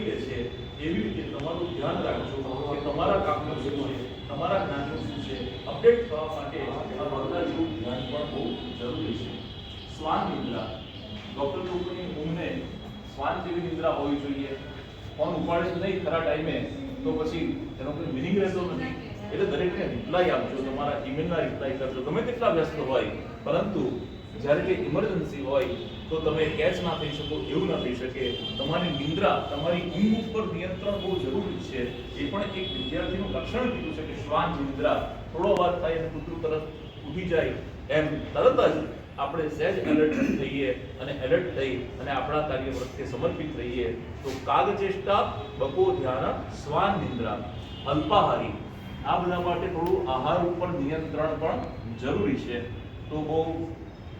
છે એવી રીતે તમારું ધ્યાન રાખજો કે તમારા કામનું શું છે તમારા જ્ઞાનનું શું છે અપડેટ થવા માટે આ બધા જેવું પણ બહુ જરૂરી છે. શ્વાન નિદ્રા. ડોક્ટર લોકોની ઊંઘને શ્વાન જેવી નિદ્રા હોવી જોઈએ. ફોન ઉપાડે છે નહીં ખરા ટાઈમે તો પછી એનો કોઈ મિનિંગ રહેતો નથી. એટલે દરેકને રિપ્લાય આપજો તમારા ઈમેલના રિપ્લાય કરજો. ગમે તેટલા વ્યસ્ત હોય પરંતુ જ્યારે કે ઇમરજન્સી હોય, તો તમે કેચ ના થઈ શકો, એવું ના થઈ શકે. તમારી નિંદ્રા, તમારી ઊંઘ ઉપર નિયંત્રણ બહુ જરૂરી છે. એ પણ એક વિદ્યાર્થીનું લક્ષણ કીધું છે કે શ્વાન નિંદ્રા. થોડો વાર થાય કૂતરું તરત ઉઠી જાય એમ. તરત જ આપણે સહેજ એલર્ટ થઈએ અને એલર્ટ થઈ અને આપણા કાર્ય પ્રત્યે સમર્પિત રહીએ. તો કાગચેષ્ટા બકો ધ્યાન, શ્વાન નિંદ્રા, અલ્પાહારી. આ બધા માટે થોડું આહાર ઉપર નિયંત્રણ પણ જરૂરી છે. તો બહુ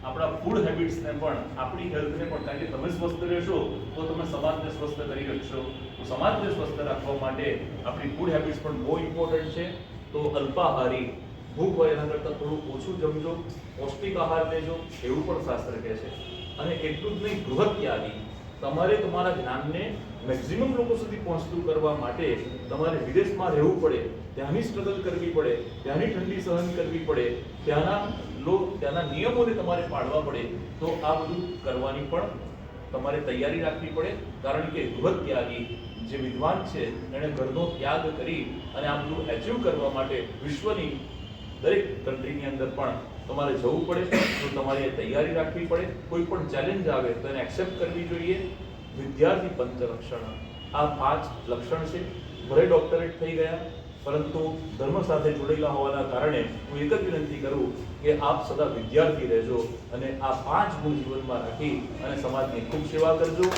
આપણા ફૂડ હેબિટ્સને પણ, આપણી હેલ્થને પણ, કારણ કે તમે સ્વસ્થ રહેશો, તો તમે સમાજને સ્વસ્થ કરી શકશો. તો સમાજને સ્વસ્થ રાખવા માટે આપણી ફૂડ હેબિટ્સ પણ બહુ ઇમ્પોર્ટન્ટ છે. તો અલ્પાહારી, ભૂખ હોય એના કરતાં થોડું ઓછું જમજો, પૌષ્ટિક આહાર લેજો, એવું પણ શાસ્ત્ર કહે છે. અને એટલું જ નહીં ગૃહ ત્યાગી તમારે તમારા જ્ઞાનને મેક્સિમમ લોકો સુધી પહોંચતું કરવા માટે તમારે વિદેશમાં રહેવું પડે, ત્યાંની સ્ટ્રગલ કરવી પડે, ત્યાંની ઠંડી સહન કરવી પડે, ત્યાંના લો, ત્યાંના નિયમોને તમારે પાડવા પડે. તો આ બધું કરવાની પણ તમારે તૈયારી રાખવી પડે, કારણ કે ગૃહ ત્યાગી જે વિદ્વાન છે, એણે ઘરનો ત્યાગ કરી અને આ બધું એચીવ કરવા માટે વિશ્વની દરેક કન્ટ્રીની અંદર પણ તમારે જવું પડે, તો તમારે તૈયારી રાખવી પડે. કોઈ પણ ચેલેન્જ આવે, તો એને એક્સેપ્ટ કરવી જોઈએ. વિદ્યાર્થી પંચ લક્ષણ આ પાંચ લક્ષણ છે. ભલે ડોક્ટરેટ થઈ ગયા, પરંતુ ધર્મ સાથે જોડેલા હોવાના કારણે હું એક જ વિનંતી કરું કે આપ સદા વિદ્યાર્થી રહેજો અને આ પાંચ ગુણ જીવનમાં રાખી અને સમાજની ખૂબ સેવા કરજો.